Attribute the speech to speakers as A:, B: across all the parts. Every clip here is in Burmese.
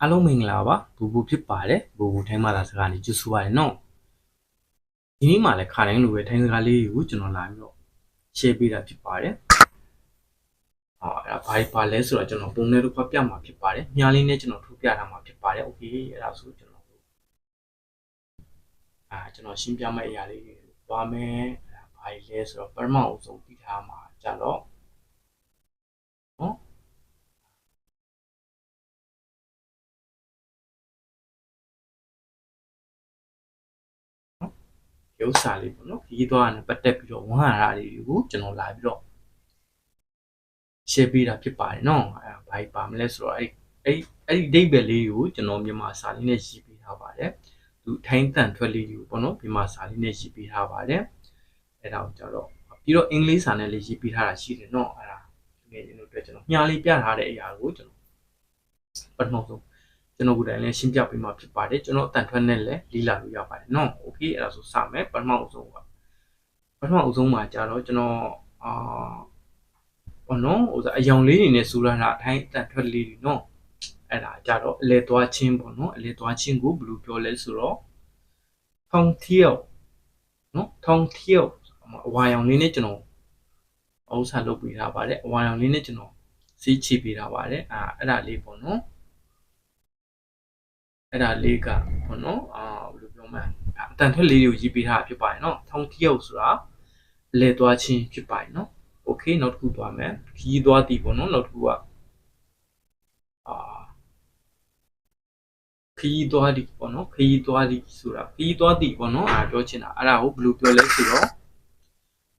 A: အားလုံးမင်္ဂလာပါဘူဘူဖြစ်ပါတယ်ဘူဘူထိုင်းမာလာစကားလေးကျွတ်ဆိုပါတယ်နော်ဒီနေ့မှလည်းခါတိုင်းလိုပဲထိုင်းစကားလေးကိုကျွန်တော်လာပြီးတော့ share ပေးတာဖြစ်ပါတယ်ဟောအဲ့ဒါဘာပါလဲဆိုတော့ကျွန်တော်ပုံနဲ့တော့ဖတ်ပြမှာဖြစ်ပါတယ်မြားလေးနဲ့ကျွန်တော်ထုတ်ပြထားမှာဖြစ်ပါတယ်โอเคအဲ့ဒါဆိုကျွန်တော်အာကျွန်တော်ရှင်းပြမယ့်အရာလေးတွေသွားမယ်အဲ့ဒါဘာလဲဆိုတော့ပထမအဆုံးပြီးထားမှာကြတော့ ရုပ်စာလေးပေါ့နော်ခရီးသွားတာနဲ့ပတ်သက်ပြီးတော့ဝမ်းဟာရတွေကိုကျွန်တော်လာပြီးတော့ share ပေးတာဖြစ်ပါတယ်နော်အဲဘာကြီးပါမလဲဆိုတော့အဲ့အဲ့အဲ့ဒီဒိတ်ပဲလေးကိုကျွန်တော်မြန်မာစာလေးနဲ့ရေးပေးထားပါတယ်သူထိုင်းတန်ထွက်လေးတွေကိုပေါ့နော်မြန်မာစာလေးနဲ့ရေးပေးထားပါတယ်အဲ့ဒါကိုကြတော့ပြီးတော့အင်္ဂလိပ်စာနဲ့လေးရေးပေးထားတာရှိတယ်နော်အဲ့ဒါငယ်ချင်းတို့အတွက်ကျွန်တော်ညားလေးပြထားတဲ့အရာကိုကျွန်တော်ပထမဆုံး ကျွန်တော်ကိုယ်တိုင်လည်းရှင်းပြပေးမှာဖြစ်ပါတယ်ကျွန်တော်အတန်ထွက်နဲ့လည်းလီလာလို့ရပါတယ်နော်โอเคအဲ့ဒါဆိုစမယ်ပထမဆုံးကပထမဆုံးမှာကြတော့ကျွန်တော်အာဘောနော်ဟိုဆိုအယောင်လေးနေနဲ့စူလာတာအထိုင်းအတန်ထွက်လေးတွေနော်အဲ့ဒါကြတော့အလဲသွားချင်းပေါ့နော်အလဲသွားချင်းကိုဘယ်လိုပြောလဲဆိုတော့ထောင်ထီယောနော်ထောင်ထီယောအဝါရောင်လေးနဲ့ကျွန်တော်ဥစ္စာလုပ်ပေးထားပါတယ်အဝါရောင်လေးနဲ့ကျွန်တော်စီးချပေးထားပါတယ်အာအဲ့ဒါလေးပေါ့နော် အဲ့ဒါလေးကဘောနော်အာဘယ်လိုပြောမလဲအတန်ထွက်လေးတွေကိုရေးပေးထားတာဖြစ်ပါတယ်နော်ထောင်ထီယောက်ဆိုတာလဲသွားခြင်းဖြစ်ပါတယ်နော်โอเคနောက်တစ်ခုသွားမယ်ခီးသွားတည်ပေါ့နော်နောက်တစ်ခုကအာခီးသွားတည်ပေါ့နော်ခီးသွားတည်ဆိုတာခီးသွားတည်ပေါ့နော်အာပြောချင်တာအဲ့ဒါကိုဘယ်လိုပြောလဲဆိုတော့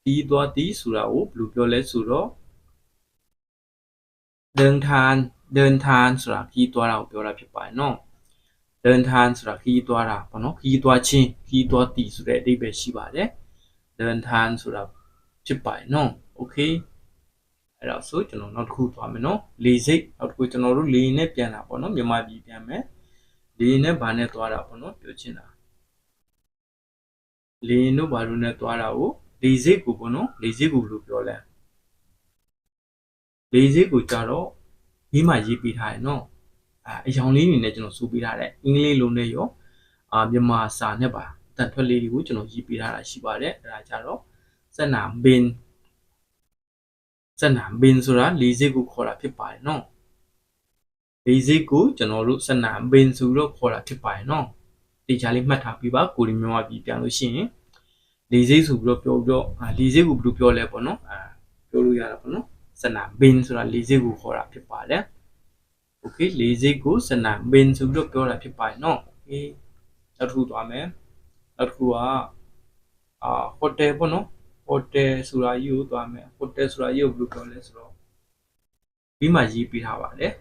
A: ခီးသွားတည်ဆိုတာကိုဘယ်လိုပြောလဲဆိုတော့เดินทางเดินทางဆိုတာခီးသွားတာကိုပြောတာဖြစ်ပါတယ်နော် learn time ဆိုတာခီးသွားတာပေါ့နော်ခီးသွားချင်းခီးသွားတည်ဆိုတဲ့အဓိပ္ပာယ်ရှိပါတယ် learn time ဆိုတာဖြစ်ပါတယ်နော် okay အဲ့တော့ဆိုကျွန်တော်နောက်တစ်ခုသွားမယ်နော်လေစိတ်နောက်တစ်ခုကျွန်တော်တို့လေနဲ့ပြန်တာပေါ့နော်မြန်မာပြည်ပြန်မယ်လေနဲ့ဘာနဲ့သွားတာပေါ့နော်ပြောချင်တာလေတို့ဘာလို့နဲ့သွားတာကိုလေစိတ်ကိုပေါ့နော်လေစိတ်ကိုဘယ်လိုပြောလဲလေစိတ်ကိုကြတော့ရေးမှရေးပေးထားတယ်နော် အာအယောင်လေးနေနဲ့ကျွန်တော်စုပေးထားတယ်အင်္ဂလိပ်လိုနဲ့ရောအာမြန်မာစာနဲ့ပါတန်ထွက်လေးတွေကိုကျွန်တော်ရေးပေးထားတာရှိပါတယ်အဲဒါကြတော့စက်နာဘင်စက်နာဘင်ဆိုတာလေးစိတ်ကိုခေါ်တာဖြစ်ပါတယ်နော်လေးစိတ်ကိုကျွန်တော်တို့စက်နာဘင်ဆိုတော့ခေါ်တာဖြစ်ပါတယ်နော်တေချာလေးမှတ်ထားပြီးပါကိုရီမြန်မာပြည်ပြန်လို့ရှိရင်လေးစိတ်ဆိုပြီးတော့ပြောပြီးတော့အာလေးစိတ်ကိုဘယ်လိုပြောလဲပေါ့နော်အာပြောလို့ရတာပေါ့နော်စက်နာဘင်ဆိုတာလေးစိတ်ကိုခေါ်တာဖြစ်ပါတယ် โอเคလေးစိတ်ကိုစနံဘင်ဆိုပြီးတော့ပြောတာဖြစ်ပါတယ်เนาะโอเคနောက်တစ်ခုသွားမယ်နောက်တစ်ခုကအာဟိုတယ်ပေါ့နော်ဟိုတယ်ဆိုတာကြီးကိုသွားမယ်ဟိုတယ်ဆိုတာကြီးကိုဘယ်လိုပြောလဲဆိုတော့ဒီမှာရေးပေးထားပါတယ်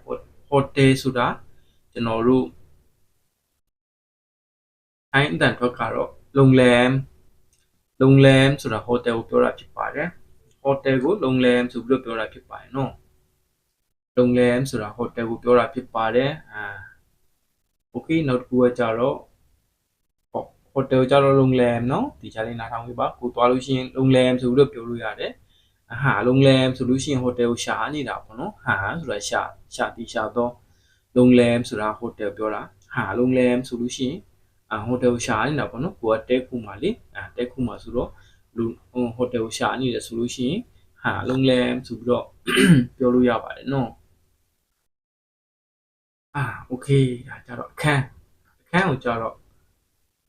A: ဟိုတယ်ဆိုတာကျွန်တော်တို့အိုင်းအတန်ထွက်ကတော့လုံလမ်လုံလမ်ဆိုတာဟိုတယ်ကိုပြောတာဖြစ်ပါတယ်ဟိုတယ်ကိုလုံလမ်ဆိုပြီးတော့ပြောတာဖြစ်ပါတယ်เ นาะ လုံလမ်ဆိုတာဟိုတယ်ကိုပြောတာဖြစ်ပါတယ်အာโอเคနောက်တစ်ခုကကြတော့ဟောဟိုတယ်ကြတော့လုံလမ်เนาะဒီချာလေးနားထောင်ပြပါကိုသွားလို့ရှိရင်လုံလမ်ဆိုပြီးတော့ပြောလို့ရတယ်အဟာလုံလမ်ဆိုလို့ရှိရင်ဟိုတယ်ကိုရှာနေတာပေါ့နော်ဟာဆိုတာရှာရှာတီရှာတော့လုံလမ်ဆိုတာဟိုတယ်ပြောတာဟာလုံလမ်ဆိုလို့ရှိရင်အာဟိုတယ်ကိုရှာနေတာပေါ့နော်ကိုကတဲခုမှာလေအာတဲခုမှာဆိုတော့လူဟိုတယ်ကိုရှာနေတယ်ဆိုလို့ရှိရင်ဟာလုံလမ်ဆိုပြီးတော့ ပြောလို့ရပါတယ်နော် อ่าโอเคဒါကြတော့အခန်းအခန်းကိုကြတော့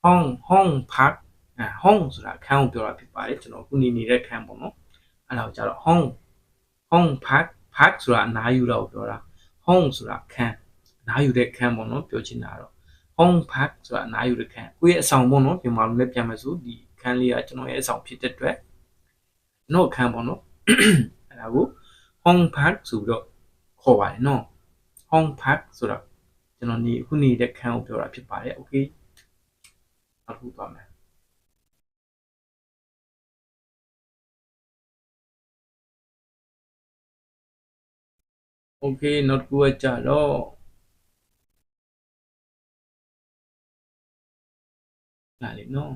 A: ห้องห้องพักอ่าห้องဆိုတာအခန်းကိုပြောတာဖြစ်ပါတယ်ကျွန်တော်ခုနေနေတဲ့အခန်းပေါ့နော်အဲ့ဒါကိုကြတော့ห้องห้องพักพักဆိုတာအနားယူတာကိုပြောတာห้องဆိုတာအခန်းအနားယူတဲ့အခန်းပေါ့နော်ပြောချင်တာတော့ห้องพักဆိုတာအနားယူတဲ့အခန်းကိုယ့်ရဲ့အဆောင်ပေါ့နော်မြန်မာလိုလည်းပြန်မယ်ဆိုဒီအခန်းလေးကကျွန်တော်ရဲ့အဆောင်ဖြစ်တဲ့အတွက်ကျွန်တော်အခန်းပေါ့နော် အဲ့ဒါကိုห้องพักဆိုပြီးတော့ခေါ်ပါတယ်နော် ห้องพักဆိုတော့ကျွန်တော်နေအခုနေတဲ့ခန်းကိုပြောတာဖြစ်ပါတယ်โอเคနောက်တစ်ခုသွားမယ်โอเคနောက်တစ်ခုကကြတော့လာလေနော်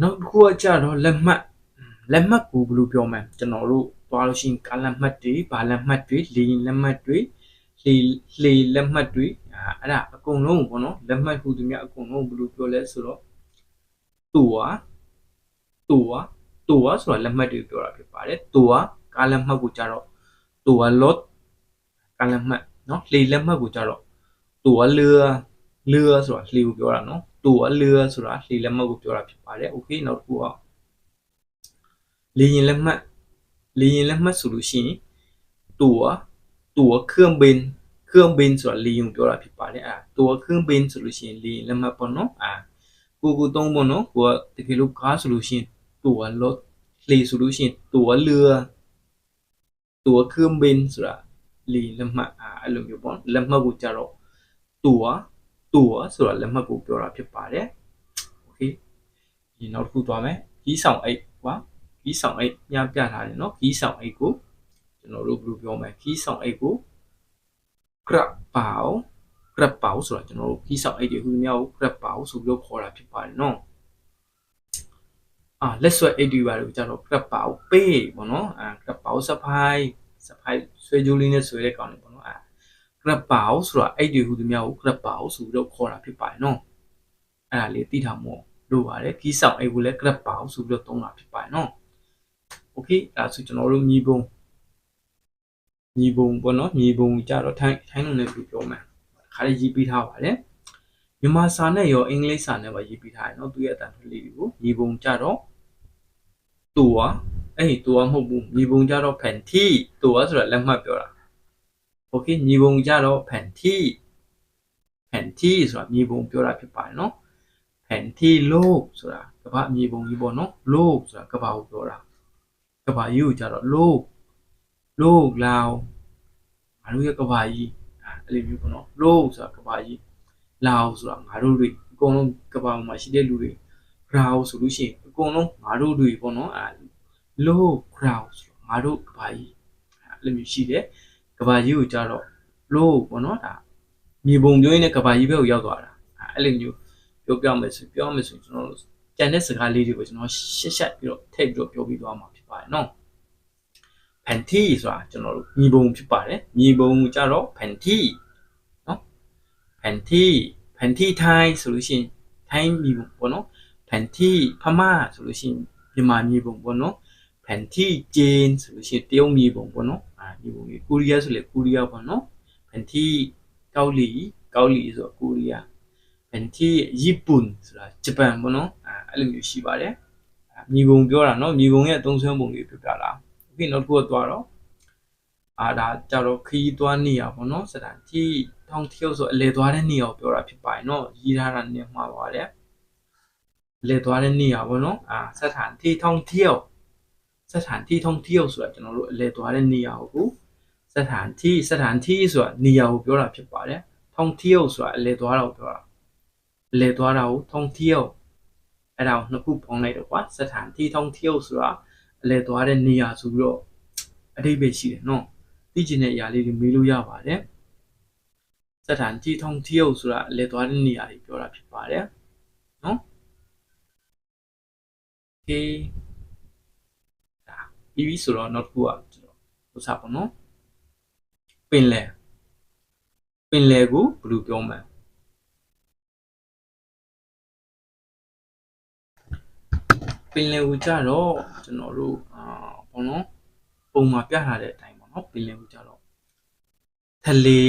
A: နောက်တစ်ခုကကြတော့လက်မှတ်လက်မှတ်ကိုဘယ်လိုပြောမလဲကျွန်တော်တို့ သွားလို့ရှိရင်ကားလက်မှတ်တွေဘာလက်မှတ်တွေလေရင်လက်မှတ်တွေလေလေလက်မှတ်တွေအာအဲ့ဒါအကုန်လုံးပေါ့နော်လက်မှတ်ဟူသူများအကုန်လုံးဘယ်လိုပြောလဲဆိုတော့တူဝါတူဝါတူဝါဆိုတာလက်မှတ်တွေပြောတာဖြစ်ပါတယ်တူဝါကားလက်မှတ်ကိုကြတော့တူဝါ lot ကားလက်မှတ်နော်လေလက်မှတ်ကိုကြတော့တူဝါเรือเรือဆိုတာလှေကိုပြောတာနော်တူဝါเรือဆိုတာလှေလက်မှတ်ကိုပြောတာဖြစ်ပါတယ်โอเคနောက်တစ်ခုကလေရင်လက်မှတ် လေရင်လက်မှတ်ဆိုလို့ရှိရင်ตั๋วตั๋วเครื่องบินเครื่องบินဆိုတာလေရင်ကိုပြောတာဖြစ်ပါတယ်အာตั๋วเครื่องบินဆိုလို့ရှိရင်လေရင်လက်မှတ်ပေါ့နော်အာကိုကိုသုံးပေါ့နော်ကိုကတကယ်လို့ကားဆိုလို့ရှိရင်ตั๋วรถလေဆိုလို့ရှိရင်ตั๋วเรือตั๋วเครื่องบินဆိုတာလေလက်မှတ်အာအဲ့လိုမျိုးပေါ့လက်မှတ်ကိုကြတော့ตั๋วตั๋วဆိုတာလက်မှတ်ကိုပြောတာဖြစ်ပါတယ်โอเคဒီနောက်တစ်ခုသွားမယ်ကြီးဆောင်အိတ်ကွာ ခီးဆောင်အိတ်ညပြထားတယ်နော်ခီးဆောင်အိတ်ကိုကျွန်တော်တို့ဘယ်လိုပြောမလဲခီးဆောင်အိတ်ကိုကရပောင်ကရပောင်ဆိုတာကျွန်တော်တို့ခီးဆောင်အိတ်တွေဟူမြောက်ကရပောင်ဆိုပြီးတော့ခေါ်တာဖြစ်ပါတယ်နော်အာလက်ဆွဲအိတ်တွေပါလို့ကျွန်တော်ကရပောင်ပေးပေါ့နော်အာကရပောင်စဖိုင်စဖိုင်ဆွဲကြိုးလေးနဲ့ဆွဲတဲ့ကောင်တွေပေါ့နော်အာကရပောင်ဆိုတာအိတ်တွေဟူမြောက်ကိုကရပောင်ဆိုပြီးတော့ခေါ်တာဖြစ်ပါတယ်နော်အဲ့ဒါလေးသိထားမို့လိုပါတယ်ခီးဆောင်အိတ်ကိုလည်းကရပောင်ဆိုပြီးတော့သုံးတာဖြစ်ပါတယ်နော် โอเคအဲ့ဒါဆိုကျွန်တော်တို့ညီပုံညီပုံပေါ့နော်ညီပုံကြတော့ထိုင်းထိုင်းလုံးနဲ့ပြောပြောမယ်ခါလေးရေးပေးထားပါတယ်မြန်မာစာနဲ့ရောအင်္ဂလိပ်စာနဲ့ပါရေးပေးထားတယ်เนาะသူရဲ့အတန်ထွက်လေးတွေကိုညီပုံကြတော့တူอ่ะအဲ့ဒီတူอ่ะမဟုတ်ဘူးညီပုံကြတော့ဖန်တီတူอ่ะဆိုတာလက်မှတ်ပြောတာโอเคညီပုံကြတော့ဖန်တီဖန်တီဆိုတာညီပုံပြောတာဖြစ်ပါတယ်เนาะဖန်တီလို့ဆိုတာကမ္ဘာညီပုံကြီးပေါ့เนาะလို့ဆိုတာကမ္ဘာကိုပြောတာ ကဘာကြီးကိုကြတော့လို့လို့လောင်ငါတို့ရဲ့ကဘာကြီးအဲ့လိုမျိုးပေါ့နော်လို့ဆိုတာကဘာကြီးလောင်ဆိုတာငါတို့တွေအကုန်လုံးကဘာမှာရှိတဲ့လူတွေ crowd ဆိုလို့ရှိရင်အကုန်လုံးငါတို့တွေပေါ့နော်အဲ့လို့ crowd ဆိုငါတို့ကဘာကြီးအဲ့လိုမျိုးရှိတယ်ကဘာကြီးကိုကြတော့လို့ပေါ့နော်ဒါမြေပုံပြောရင်းနဲ့ကဘာကြီးဘက်ကိုရောက်သွားတာအဲ့လိုမျိုးပြောပြမယ်ဆိုပြောမယ်ဆိုကျွန်တော်တို့ကြံတဲ့စကားလေးတွေကိုကျွန်တော်ရှက်ရှက်ပြီးတော့ထည့်ပြီးတော့ပြောပြီးသွားမှာဖြစ် ပါတယ်နော်ဖန်တီဆိုတာကျွန်တော်တို့ညီပုံဖြစ်ပါတယ်ညီပုံကြတော့ဖန်တီနော်ဖန်တီဖန်တီထိုင်းဆိုလို့ရှိရင်ထိုင်းညီပုံပေါ့နော်ဖန်တီဖမဆိုလို့ရှိရင်မြန်မာညီပုံပေါ့နော်ဖန်တီဂျင်းဆိုလို့ရှိရင်တရုတ်ညီပုံပေါ့နော်အာညီပုံကြီးကိုရီးယားဆိုလေကိုရီးယားပေါ့နော်ဖန်တီကောက်လီကောက်လီဆိုတော့ကိုရီးယား ဖန်တီญี่ปุ่นဆိုတာဂျပန်ပေါ့နော်အဲအဲ့လိုမျိုးရှိပါတယ် မြေပုံပြောတာเนาะမြေပုံရဲ့အသုံးဆွဲပုံတွေပြပြလာโอเคနောက်တစ်ခုကတော့တော့အာဒါကြတော့ခီးသွားနေရပေါ့နော်စတာတီထောင်ထျုပ်ဆိုအလေသွားတဲ့နေရာကိုပြောတာဖြစ်ပါတယ်เนาะရေးထားတာနေမှာပါတယ်အလေသွားတဲ့နေရာပေါ့နော်အာစถานที่ท่องเที่ยวสถานที่ท่องเที่ยวဆိုတာကျွန်တော်တို့အလေသွားတဲ့နေရာကိုစถานที่สถานที่ဆိုတာနေရာကိုပြောတာဖြစ်ပါတယ်ท่องเที่ยวဆိုတာအလေသွားတာကိုပြောတာ လေသွားတာကိုท่องเที่ยว အဲ့ဒါကိုနှစ်ခုပေါင်းလိုက်တော့ကွာစထန်တီထောင်တီယုတ်ဆိုတာအလဲသွားတဲ့နေရာဆိုပြီးတော့အတိတ်ပဲရှိတယ်နော်သိကျင်တဲ့အရာလေးတွေမေးလို့ရပါတယ်စထန်တီထောင်တီယုတ်ဆိုတာအလဲသွားတဲ့နေရာတွေပြောတာဖြစ်ပါတယ်နော် Okay ဒါပြီးပြီဆိုတော့နောက်တစ်ခုကကျွန်တော်ဥစားပါနော်ပင်လယ်ပင်လယ်ကိုဘယ်လိုပြောမလဲ ပင်လယ်ဟူကြတော့ကျွန်တော်တို့အာဘောနော်ပုံမှာပြထားတဲ့အတိုင်းပေါ့နော်ပင်လယ်ဟူကြတော့ထလေ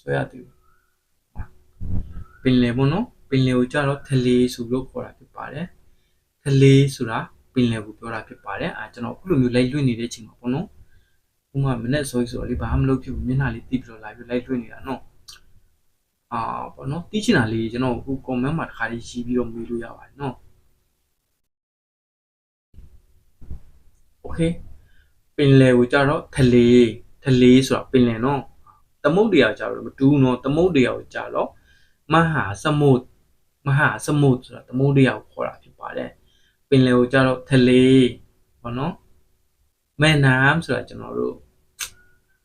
A: ဆိုရတူပင်လယ်ပေါ့နော်ပင်လယ်ဟူကြတော့ထလေဆိုလို့ခေါ်တာဖြစ်ပါတယ်ထလေဆိုတာပင်လယ်ဟူပြောတာဖြစ်ပါတယ်အာကျွန်တော်အခုလိုမျိုးလိုက်လွင့်နေတဲ့အချိန်မှာပေါ့နော်ဥမာမနဲ့ဆိုဆိုတော့လေဘာမှမလုပ်ဖြစ်ဘူးမျက်နှာလေးတီးပြီးတော့လာပြီးလိုက်လွင့်နေတာနော် အာပေါ့နော်သိချင်တာလေးကျွန်တော်အခု comment မှာတစ်ခါလေးရေးပြီးတော့မေးလို့ရပါတယ်နော် okay ပင်လယ်ကိုကြတော့ထလေထလေဆိုတာပင်လယ်နော်သမုတ်တရားကြတော့မတူးနော်သမုတ်တရားကိုကြတော့မဟာစမုတ်မဟာစမုတ်ဆိုတာသမုတ်တရားကိုခေါ်တာဖြစ်ပါတယ်ပင်လယ်ကိုကြတော့ထလေပေါ့နော်မန်နမ်ဆိုတာကျွန်တော်တို့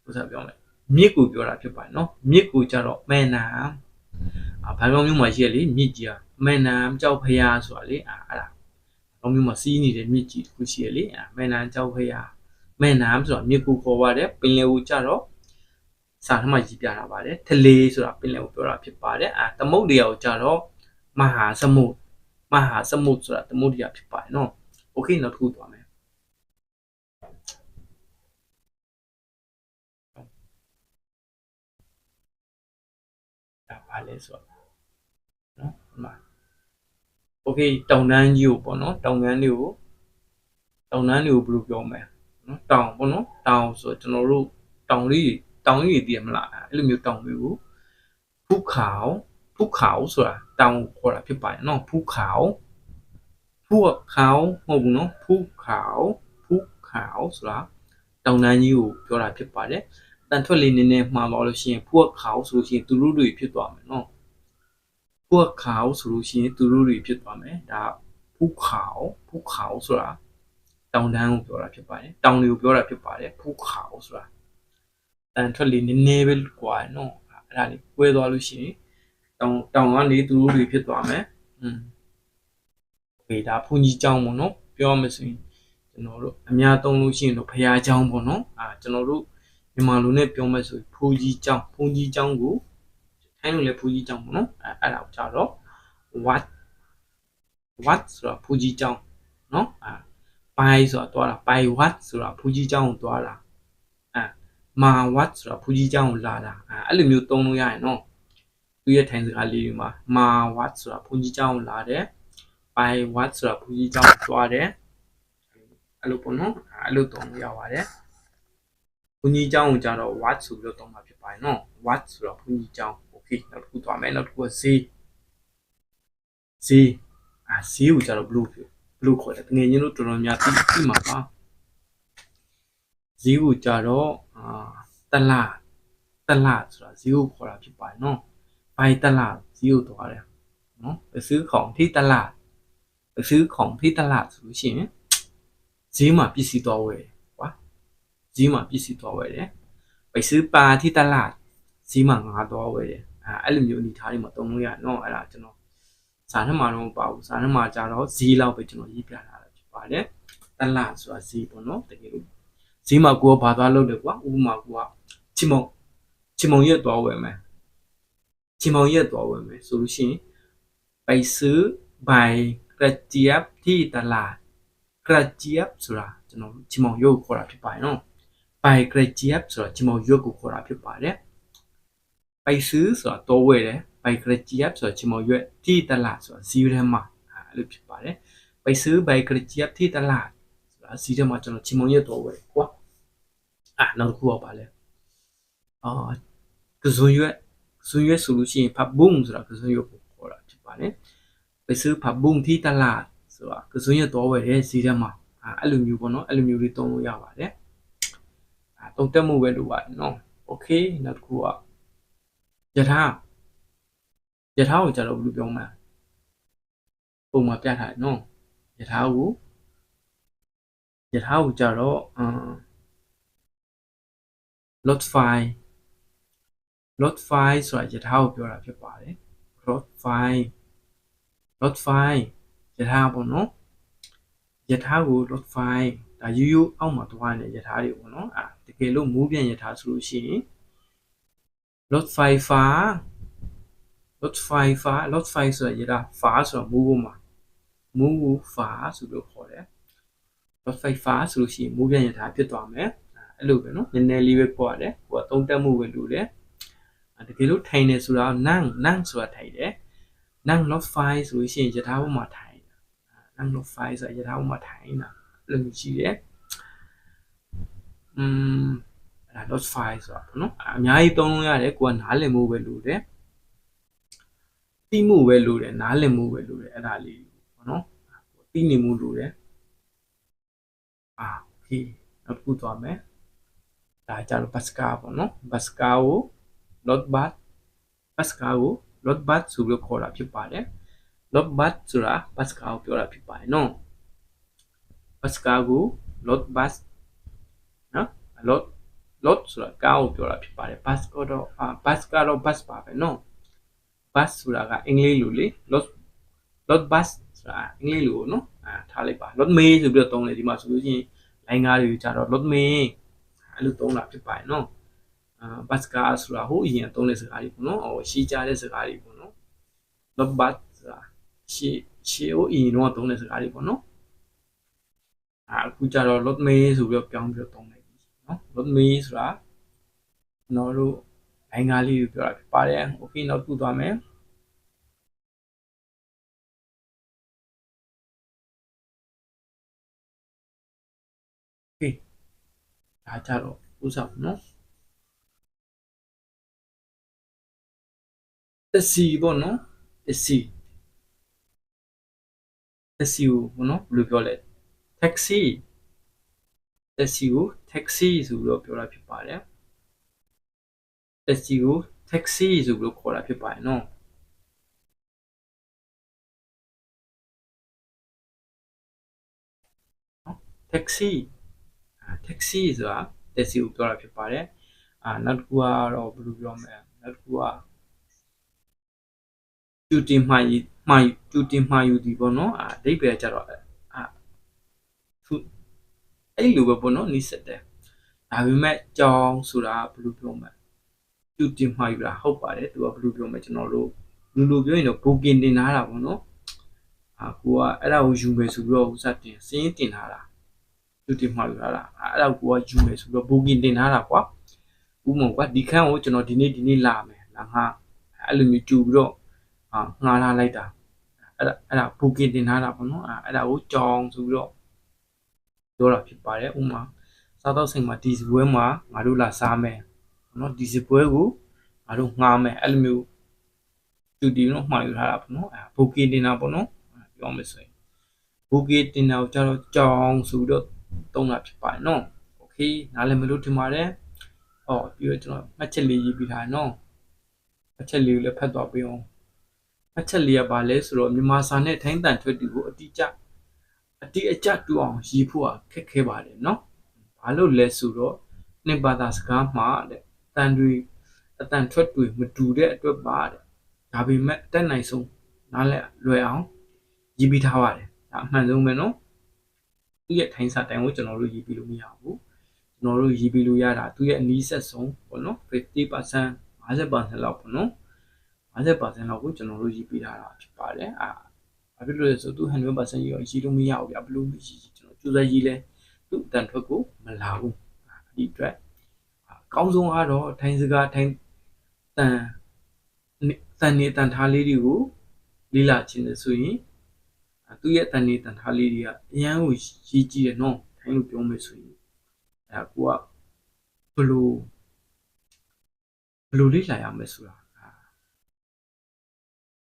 A: ဘယ်လိုပြောမလဲ မြစ်ကိုပြောတာဖြစ်ပါတယ်နော်မြစ်ကိုကြတော့မဲน้ำအာဘာကြောင့်မျိုးမှရှိရလေမြစ်ကြီးอ่ะမဲน้ำကြောက်ဖျားဆိုတာလေအာအဲ့ဒါ လောင်းမျိုးမှာစီးနေတဲ့မြစ်ကြီးတစ်ခုရှိရလေအဲမဲနန်းကြောက်ဖရာမဲနန်းဆိုတော့မြစ်ကူခေါ်ပါတယ်ပင်လယ်ကိုကြတော့စာထမကြီးပြတာပါတယ်ထလေဆိုတာပင်လယ်ကိုပြောတာဖြစ်ပါတယ်အဲသမုတ်တရားကိုကြတော့မဟာစမုတ်မဟာစမုတ်ဆိုတာသမုတ်တရားဖြစ်ပါတယ်နော်โอเคနောက်တစ်ခုသွား လဲဆိုတော့နော်ဒီမှာ okay တောင်တန်းကြီးကိုပေါ့နော်တောင်ငန်းလေးကိုတောင်တန်းလေးကိုဘယ်လိုပြောမလဲနော်တောင်ပေါ့နော်တောင်ဆိုကျွန်တော်တို့တောင်လေးတောင်ကြီးတည်မလားအဲ့လိုမျိုးတောင်တွေကိုဖုခါဖုခါဆိုတာတောင်ခေါ်တာဖြစ်ပါတယ်နော်ဖုခါဖုခါမဟုတ်ဘူးနော်ဖုခါဖုခါဆိုတာတောင်တန်းကြီးကိုပြောတာဖြစ်ပါတယ် တန်ထွက်လေးနည်းနည်းမှားသွားလို့ရှိရင်ဖူးခါဆိုလို့ရှိရင်သူတို့တွေဖြစ်သွားမယ်နော် พวกเขาဆိုလို့ရှိရင်သူတို့တွေဖြစ်သွားမယ်ဒါဖူးခါဖူးခါဆိုတာတောင်တန်းကိုပြောတာဖြစ်ပါတယ်တောင်တွေကိုပြောတာဖြစ်ပါတယ်ဖူးခါဆိုတာတန်ထွက်လေးနည်းနည်းပဲကွာနော်အဲ့ဒါလေးကွဲသွားလို့ရှိရင်တောင်တောင်ကနေသူတို့တွေဖြစ်သွားမယ်อืมโอเคဒါဘုန်းကြီးเจ้าပေါ့နော်ပြောမှဆိုရင်ကျွန်တော်တို့အများသုံးလို့ရှိရင်တော့ဖရာเจ้าပေါ့နော်အာကျွန်တော်တို့ မြန်မာလူနဲ့ပြောမယ်ဆိုရင်ဘုန်းကြီးကျောင်းဘုန်းကြီးကျောင်းကိုထိုင်းလိုလည်းဘုန်းကြီးကျောင်းပေါ့နော်အဲအဲ့ဒါကိုကြတော့ what what ဆိုတာဘုန်းကြီးကျောင်းနော်အဲ by ဆိုတာတွားတာ by what ဆိုတာဘုန်းကြီးကျောင်းကိုတွားတာအဲ ma what ဆိုတာဘုန်းကြီးကျောင်းကိုလာတာအဲအဲ့လိုမျိုးသုံးလို့ရရင်နော်သူရဲ့ထိုင်စကားလေးတွေမှာ ma what ဆိုတာဘုန်းကြီးကျောင်းကိုလာတယ် by what ဆိုတာဘုန်းကြီးကျောင်းကိုတွားတယ်အဲ့လိုပေါ့နော်အဲ့လိုသုံးလို့ရပါတယ် ဘုန်းကြီးကျောင်းကိုကြတော့ what ဆိုပြီးတော့သုံးမှာဖြစ်ပါတယ်နော် what ဆိုတော့ဘုန်းကြီးကျောင်း okay နောက်တစ်ခုသွားမယ်နောက်တစ်ခုကဈေးဈေးအာဈေးကိုကြတော့ဘလို့ဘလို့ခေါ်တယ်တငယ်ချင်းတို့တော်တော်များသိသိမှာပါဈေးကိုကြတော့အာတလားတလားဆိုတာဈေးကိုခေါ်တာဖြစ်ပါတယ်နော်ဘိုင်တလားဈေးကိုသွားတယ်နော်ไปซื้อของที่ตลาดไปซื้อของที่ตลาดဆိုလို့ရှိရင်ဈေးမှာပစ္စည်းသွားဝယ်ကွာ ဈေးမှာပစ္စည်းသွားဝယ်တယ်။ပိတ်စပါတိတလာဈေးမှာငါသွားဝယ်တယ်။အဲအဲ့လိုမျိုးအနေထားတွေမှာသုံးလို့ရနော်အဲ့ဒါကျွန်တော်စာထဲမှာတော့ပါဘူးစာထဲမှာကြတော့ဈေးလောက်ပဲကျွန်တော်ရေးပြထားတာဖြစ်ပါတယ်။တလာဆိုတာဈေးပေါ့နော်တကယ်လို့ဈေးမှာကိုကဘာသွားလုပ်လဲကွာဥပမာကိုကချီမုံချီမုံရက်သွားဝယ်မယ်။ချီမုံရက်သွားဝယ်မယ်ဆိုလို့ရှိရင်ပိတ်စပိုင်ကရက်တီယပ်တိတလာကရက်တီယပ်ဆိုတာကျွန်တော်ချီမုံရုပ်ခေါ်တာဖြစ်ပါတယ်နော်။ pygregiap ဆိုတော့ကျမရွက်ကိုခေါ်တာဖြစ်ပါတယ်။ပိုက်ဆူဆိုတော့တော့ဝဲတယ် pygregiap ဆိုတော့ကျမရွက်တိတလဆိုတော့ဇီးထဲမှာအဲ့လိုဖြစ်ပါတယ်။ပိုက်ဆူ pygregiap တိတလဆိုတာဇီးထဲမှာကျွန်တော်ကျမရွက်တော့ဝဲကွာ။အာနောက်တစ်ခုပါလဲ။အော်ကဇွန်ရွက်ဇွန်ရွက်ဆိုလို့ရှိရင်ဖတ်ဘုံဆိုတာကဇွန်ရွက်ကိုခေါ်တာဖြစ်ပါတယ်။ပိုက်ဆူဖတ်ဘုံတိတလဆိုတာကဇွန်ရွက်တော့ဝဲရဲ့ဇီးထဲမှာအဲ့လိုမျိုးပေါ့နော်အဲ့လိုမျိုးလေးတုံးလို့ရပါတယ်။ အဲတုံတက်မှုပဲလို့ပါတယ်နော်โอเคနောက်တစ်ခုကယထာယထာကိုကြတော့ဘယ်လိုပြောမလဲပုံမှာပြထားတယ်နော်ယထာကိုယထာကိုကြတော့အမ် lot file lot file ဆိုတာယထာကိုပြောတာဖြစ်ပါတယ် lot file lot file ယထာပေါ့နော်ယထာကို lot file ဒါရိုးရိုးအောက်မှာသွားနေတဲ့ယထာတွေပေါ့နော်အာတကယ်လို့မူးပြန်ယထာဆိုလို့ရှိရင် lot file ဖာ lot file ဖာ lot file ဆိုတာယထာဖာဆိုတာမူးပေါ်မှာမူးကိုဖာဆိုလို့ခေါ်တယ် lot file ဖာဆိုလို့ရှိရင်မူးပြန်ယထာဖြစ်သွားမယ်အဲ့လိုပဲနော်နည်းနည်းလေးပဲခေါ်ရတယ်ဟိုကသုံးတက်မှုပဲလို့တယ်တကယ်လို့ထိုင်နေဆိုတာနန်းနန်းဆိုတာထိုင်တယ်နန်း lot file ဆိုလို့ရှိရင်ယထာပေါ်မှာထိုင်တာနန်း lot file ဆိုတာယထာပေါ်မှာထိုင်တာအဲ့ လိုရှိတယ်อืมအဲ့ဒါ lot file ဆိုတာပေါ့နော်အများကြီးသုံးလို့ရတယ်ကိုကနားလည်မှုပဲလို့တယ်သိမှုပဲလို့တယ်နားလည်မှုပဲလို့တယ်အဲ့ဒါလေးပေါ့နော်သိနေမှုလို့တယ်အာโอเคနောက်တစ်ခုသွားမယ်ဒါကြတော့ Pascal ပေါ့နော် Pascal ကို lot bat Pascal ကို lot bat ဆိုပြီးခေါ်တာဖြစ်ပါတယ် lot bat ဆိုတာ Pascal ကိုပြောတာဖြစ်ပါတယ်နော် Pascal ကို lot bat နော် lot lot ဆိုတာကားကိုပြောတာဖြစ်ပါတယ် bus ကတော့အာ bus ကတော့ bus ပါပဲနော် bus ဆိုတာကအင်္ဂလိပ်လိုလေ lot lot bus ဆိုတာအင်္ဂလိပ်လိုနော်အာအာထားလိုက်ပါ lot me ဆိုပြီးတော့သုံးတယ်ဒီမှာဆိုလို့ရှိရင်လိုင်းကားတွေကြတော့ lot me အဲ့လိုသုံးတာဖြစ်ပါတယ်နော်အာဘတ်ကာဆိုတာဟိုအရင်သုံးတဲ့စကားတွေပေါ့နော်ဟိုရှီးကြတဲ့စကားတွေပေါ့နော် lot bat ဆိုတာရှီးရှီးဟိုအရင်တော့သုံးတဲ့စကားတွေပေါ့နော် အာအခုကြတော့ lot me ဆိုပြီးတော့ပြောင်းပြီးတော့သုံးလိုက်ပြီနော် lot me ဆိုတာကျွန်တော်တို့လိုင်းကားလေးကိုပြောတာဖြစ်ပါတယ်โอเคနောက်တူသွားမယ် ဒါကြတော့ဥစားပေါ့နော်တစီပေါ့နော်တစီတစီကိုပေါ့နော်ဘယ်လိုပြောလဲ taxi တစီကို taxi ဆိုပြီးတော့ပြောတာဖြစ်ပါတယ်တစီကို taxi ဆိုပြီးတော့ခေါ်တာဖြစ်ပါတယ်နော် taxi အာ taxi ဆိုတာ taxi ကိုပြောတာဖြစ်ပါတယ်အာနောက်တစ်ခုကတော့ဘယ်လိုပြောမလဲနောက်တစ်ခုကကျူတင်မှာယူမှာယူကျူတင်မှာယူဒီပေါ့နော်အာအဓိပ္ပာယ်ကျတော့အာသူ အဲ့လိုပဲပေါ့နော်နိစက်တယ်ဒါပေမဲ့ကြောင်းဆိုတာဘယ်လိုပြောမလဲကျူတင်မှာယူတာဟုတ်ပါတယ်သူကဘယ်လိုပြောမလဲကျွန်တော်တို့လူလူပြောရင်တော့ booking တင်ထားတာပေါ့နော်အာကိုကအဲ့ဒါကိုယူမယ်ဆိုပြီးတော့ဥစားတင်စင်းတင်ထားတာသူတင်မှာယူလာတာအဲ့ဒါကိုကယူမယ်ဆိုတော့ booking တင်ထားတာကွာဥမကွာဒီခန်းကိုကျွန်တော်ဒီနေ့ဒီနေ့လာမယ်လာငါအဲ့လိုမျိုးကြူပြီးတော့ဟာငါလာလိုက်တာအဲ့ဒါအဲ့ဒါ booking တင်ထားတာပေါ့နော်အဲ့ဒါကိုကြောင်းဆိုပြီးတော့ ပြောတာဖြစ်ပါတယ်ဥမာစားတော့ဆိုင်မှာဒီစပွဲမှာငါတို့လာစားမယ်နော်ဒီစပွဲကိုငါတို့ငှားမယ်အဲ့လိုမျိုးသူဒီတော့မှာယူထားတာပေါ့နော်အဲ့ booking တင်တာပေါ့နော်ပြောမယ်ဆိုရင် booking တင်တာကိုကျတော့ကြောင်းဆိုပြီးတော့ သုံးတာဖြစ်ပါတယ်နော်โอเคနားလည်မလို့ထင်ပါတယ်ဟောပြီးတော့ကျွန်တော်မှတ်ချက်လေးရေးပြီးထားနော်မှတ်ချက်လေးကိုလည်းဖတ်သွားပေးအောင်မှတ်ချက်လေးကဘာလဲဆိုတော့မြန်မာစာနဲ့ထိုင်းတန်ထွက်တူကိုအတိအကျ အတိအကျတူအောင်ရေးဖို့ခက်ခဲပါတယ်နော်ဘာလို့လဲဆိုတော့နှစ်ဘာသာစကားမှာတဲ့တန်တွေအတန်ထွက်တွေမတူတဲ့အတွက်ပါတဲ့ဒါပေမဲ့အတက်နိုင်ဆုံးနားလည်လွယ်အောင်ရေးပြီးထားပါတယ်ဒါအမှန်ဆုံးပဲနော်သူ့ရဲ့ထိုင်းစာတိုင်ကိုကျွန်တော်တို့ရေးပြီးလို့မရဘူးကျွန်တော်တို့ရေးပြီးလို့ရတာသူ့ရဲ့အနည်းဆက်ဆုံးပေါ့နော်50% 50%လောက်ပေါ့နော်50%လောက်ကိုကျွန်တော်တို့ရေးပြီးထားတာဖြစ်ပါတယ်အာ ဘာဖြစ်လို့လဲဆိုသူ100%ရေးရေးလို့မရဘူးဗျဘလို့ရေးကျွန်တော်ကြိုးစားရေးလဲသူ့အတန်ထွက်ကိုမလာဘူးဒီအတွက်အကောင်းဆုံးကတော့ထိုင်းစကားထိုင်းတန်တန်နေတန်ထားလေးတွေကိုလေ့လာခြင်းလေဆိုရင်သူ့ရဲ့တန်နေတန်ထားလေးတွေကအရန်ကိုရေးကြည့်တယ်နော်ထိုင်းလို့ပြောမယ်ဆိုရင်အဲကိုကဘလို့ဘလို့လေးလာရမယ်ဆိုတာ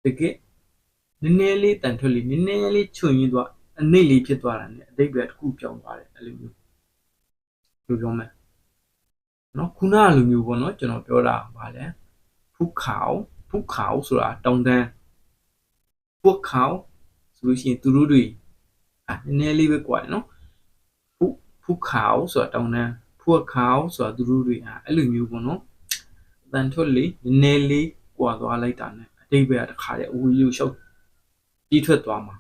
A: တကယ် နည်းနည်းလေးတန်ထွက်လေးနည်းနည်းလေးချွင်ရင်းသွားအနှိမ့်လေးဖြစ်သွားတာ ਨੇ အတိတ်ပဲတစ်ခုပြောင်းသွားတယ်အဲ့လိုမျိုးဘယ်လိုပြောမလဲနော်ခုနကလိုမျိုးပေါ့နော်ကျွန်တော်ပြောတာဗာလဲဖုခေါဖုခေါဆိုတာတောင်တန်းဖုခေါဆိုလို့ရှိရင်သူတို့တွေအာနည်းနည်းလေးပဲကွာတယ်နော်ဖုဖုခါအောင်ဆိုတာတောင်းတန်းဖုခါအောင်ဆိုတာသူတို့တွေအာအဲ့လိုမျိုးပေါ့နော်အတန်ထွက်လေးနည်းနည်းလေးကွာသွားလိုက်တာ ਨੇ အတိတ်ပဲတစ်ခါတည်းအဝီးကိုရှောက် ပြီးထွက်သွားမှာ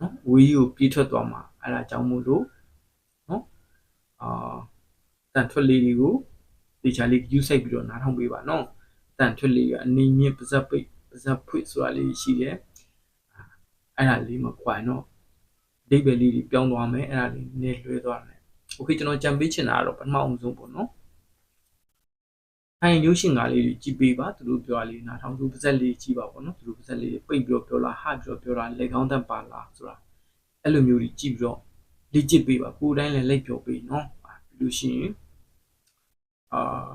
A: နော်ဝီးကိုပြီးထွက်သွားမှာအဲ့ဒါကြောင့်မို့လို့နော်အာတန်ထွက်လေးတွေကိုတေချာလေးယူဆိုင်ပြီးတော့နားထောင်ပေးပါနော်တန်ထွက်လေးကအနည်းမြင့်ပါဇက်ပိတ်ပါဇက်ဖွင့်ဆိုတာလေးရှိတယ်အဲ့ဒါလေးမကွာတော့အဓိပ္ပာယ်လေးတွေပြောင်းသွားမယ်အဲ့ဒါလေးနည်းလွဲသွားတယ်โอเคကျွန်တော်ကြံပေးချင်တာကတော့ပထမအောင်ဆုံးပေါ့နော် ထိုင်ရုပ်ရှင်ကားလေးတွေကြည့်ပေးပါသူတို့ပြောတာလေးနားထောင်သူပါဇက်လေးကြည့်ပါပေါ့နော်သူတို့ပါဇက်လေးပိတ်ပြီးတော့ပြောလာဟပြီးတော့ပြောတာလက်ကောင်းသက်ပါလားဆိုတာအဲ့လိုမျိုးကြီးကြည့်ပြီးတော့လေ့ကျင့်ပေးပါကိုယ်တိုင်းလည်းလက်ပြောပေးနော်ပြီးလို့ရှိရင်အာ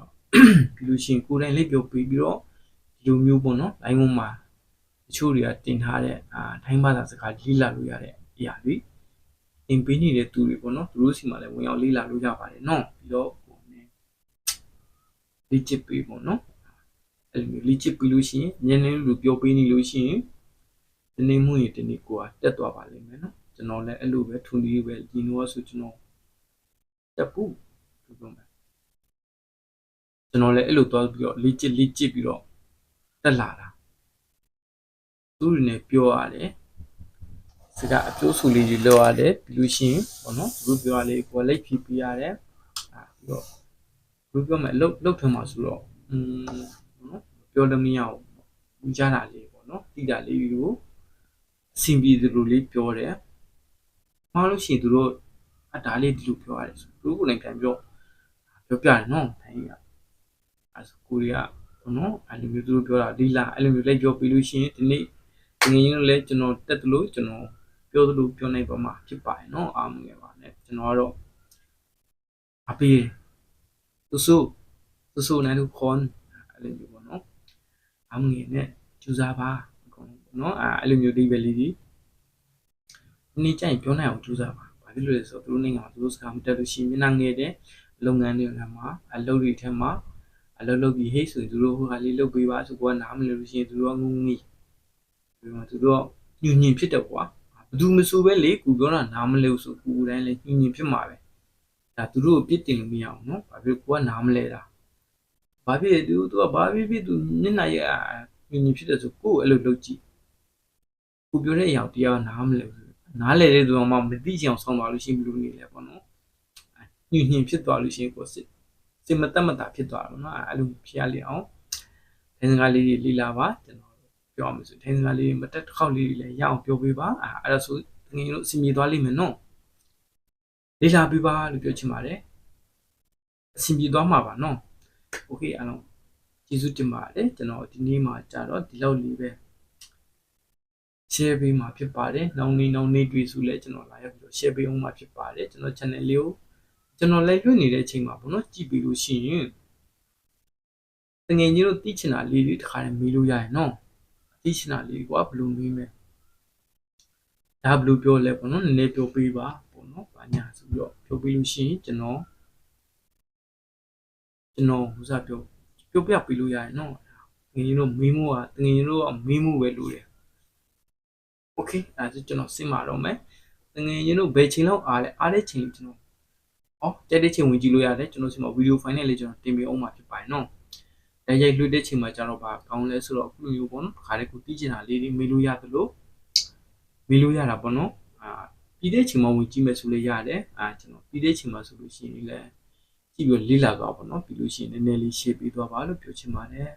A: ပြီးလို့ရှိရင်ကိုယ်တိုင်းလက်ပြောပေးပြီးတော့ဒီလိုမျိုးပေါ့နော် line ပေါ်မှာတချို့တွေကတင်ထားတဲ့အာထိုင်းဘာသာစကားလေးလာလို့ရတဲ့အရာတွေသင်ပေးနေတဲ့သူတွေပေါ့နော်သူတို့စီမှာလည်းဝင်ရောက်လေးလာလို့ရပါတယ်နော်ပြီးတော့ဟိုね လေ့ကျင့်ပေးပေါ့နော်အဲ့လိုမျိုးလေ့ကျင့်ပြီးလို့ရှိရင်ညနေလိုပြောပေးနေလို့ရှိရင်ဒီနေ့မှုရင်ဒီနေ့ကိုကတက်သွားပါလိမ့်မယ်နော်ကျွန်တော်လည်းအဲ့လိုပဲထုံလေးပဲဒီနိုကဆိုကျွန်တော်တက်ဘူးပြောပြမယ်ကျွန်တော်လည်းအဲ့လိုသွားပြီးတော့လေ့ကျင့်လေ့ကျင့်ပြီးတော့တက်လာတာသူတွေနဲ့ပြောရတယ်စကအကျိုးဆူလေးကြီးလောက်ရတယ်ပြီးလို့ရှိရင်ပေါ့နော်သူပြောရလေကိုယ်လက်ဖြီးပြရတယ်အာပြီးတော့ ဘယ်ပြောမလဲလှုပ်လှုပ်ထွန်းမှာဆိုတော့อืมနော်ပြောလို့မရဘူးဘူးကြတာလေးပေါ့နော်တိတာလေးတွေကိုအဆင်ပြေသလိုလေးပြောတယ်မှားလို့ရှိရင်သူတို့အတားလေးဒီလိုပြောရတယ်ဆိုသူတို့ကိုလည်းပြန်ပြောပြောပြတယ်နော်တိုင်းကအဲဆိုကိုရီးယားပေါ့နော်အဲ့လိုမျိုးသူတို့ပြောတာဒီလာအဲ့လိုမျိုးလိုက်ပြောပြီးလို့ရှိရင်ဒီနေ့ငွေရင်းလည်းကျွန်တော်တက်သလိုကျွန်တော်ပြောသလိုပြောနိုင်ပါမှာဖြစ်ပါတယ်နော်အားမငယ်ပါနဲ့ကျွန်တော်ကတော့အပေး သူစုသူစုနိုင်သူခွန်အဲ့လိုမျိုးပေါ့နော်အောင်ငယ်နဲ့ကြူစားပါအကုန်လုံးပေါ့နော်အဲ့လိုမျိုးဒီပဲလေးကြီးနေကြရင်ပြောနိုင်အောင်ကြိုးစားပါ။ဘာဖြစ်လို့လဲဆိုတော့သူတို့နိုင်ငံမှာသူတို့စကားမတက်လို့ရှိရင်မျက်နှာငယ်တဲ့လုပ်ငန်းတွေကမှာအလုပ်တွေထဲမှာအလုပ်လုပ်ပြီးဟေးဆိုရင်သူတို့ဟိုဟာလေးလုပ်ပေးပါဆိုကောနားမလည်လို့ရှိရင်သူတို့ကငုံငီးပြီးတော့သူတို့ညှဉ်ညင်ဖြစ်တယ်ကွာ။ဘသူမဆိုပဲလေကူပြောတာနားမလည်ဆိုကူတိုင်းလေညှဉ်ညင်ဖြစ်မှာပဲ ဒါသူတို့ကိုပြစ်တင်လို့မရအောင်နော်ဘာဖြစ်ကိုကနားမလဲတာဘာဖြစ်သူသူကဘာဖြစ်ဖြစ်သူမျက်နှာရညင်ညင်ဖြစ်တယ်ဆိုကိုယ်အဲ့လိုလုပ်ကြည့်ကူပြောတဲ့အရာတရားနားမလဲဘူးနားလဲတဲ့သူကမှမသိချင်အောင်ဆောင်းသွားလို့ရှိရင်ဘယ်လိုနေလဲပေါ့နော်ညင်ညင်ဖြစ်သွားလို့ရှိရင်ကိုစစ်စစ်မတက်မတာဖြစ်သွားတော့နော်အဲ့လိုဖြစ်ရလေအောင်ဒင်းစကားလေးတွေလီလာပါကျွန်တော်ပြောအောင်ဆိုထိုင်စကားလေးမတက်တစ်ခေါက်လေးတွေလည်းရအောင်ပြောပေးပါအဲအဲ့ဒါဆိုငယ်တို့အစီမြေသွားလိမ့်မယ်နော် လေ့လာပေးပါလို့ပြောချင်ပါတယ်အစီမြေသွားမှာပါနော်โอเคအားလုံးကျေးဇူးတင်ပါတယ်ကျွန်တော်ဒီနေ့မှာကြာတော့ဒီလောက်လေးပဲ share ပေးမှာဖြစ်ပါတယ်။နောက်နေ့နောက်နေ့တွေ့စုလဲကျွန်တော်လာရောက်ပြီးတော့ share ပေးအောင်မှာဖြစ်ပါတယ်။ကျွန်တော် channel လေးကိုကျွန်တော်လိုက်လွှင့်နေတဲ့အချိန်မှာပေါ့နော်ကြည့်ပြီးလို့ရှိရင်တငယ်ကြီးတို့သိချင်တာလေးတွေတစ်ခါတည်းမေးလို့ရရင်နော်။သိချင်တာလေးကွာဘယ်လိုမေးမလဲ။ဒါဘယ်လိုပြောလဲပေါ့နော်နည်းနည်းပြောပေးပါပေါ့နော်။ဘာညာဆို ပြီးတော့ပြောပေးလို့ရှိရင်ကျွန်တော်ကျွန်တော်ဟိုစားပြောပြောပြပေးလို့ရရင်နော်။တငယ်ကြီးတို့မေးမှုကတငယ်ကြီးတို့ကမေးမှုပဲလို့တယ်။ okay အဲဒါကျွန်တော်စင်ပါတော့မယ်တငယ်ချင်းတို့ဘယ်ချိန်လောက်အားလဲအားတဲ့ချိန်လေးကျွန်တော်ဩကြက်တဲ့ချိန်ဝင်ကြည့်လို့ရတယ်ကျွန်တော်စင်မှာဗီဒီယိုဖိုင်နဲ့လေးကျွန်တော်တင်ပေးအောင်မှာဖြစ်ပါတယ်နော်တရိုက်လွှတ်တဲ့ချိန်မှာကျတော့ဘာကောင်းလဲဆိုတော့အခုလိုမျိုးပေါ့နော်ခါလေးကိုတီးချင်တာလေးတွေမေးလို့ရတယ်လို့မေးလို့ရတာပေါ့နော် အာပြီးတဲ့ချိန်မှာဝင်ကြည့်မယ်ဆိုလို့ရတယ်အာကျွန်တော်ပြီးတဲ့ချိန်မှာဆိုလို့ရှိရင်လည်းကြည့်ပြီးလေ့လာသွားပါတော့ပြီးလို့ရှိရင်နည်းနည်းလေးရှင်းပေးသွားပါလို့ပြောချင်ပါတယ်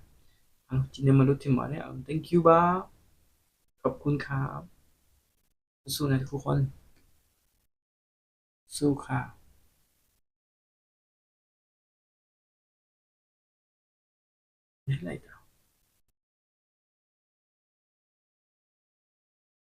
A: အားလုံးဒီနေ့မလို့ထင်ပါတယ်အားလုံး thank you ပါ ขอบคุณครับสู้นะทุกคน สู้ค่ะไม่ไรจ้ะ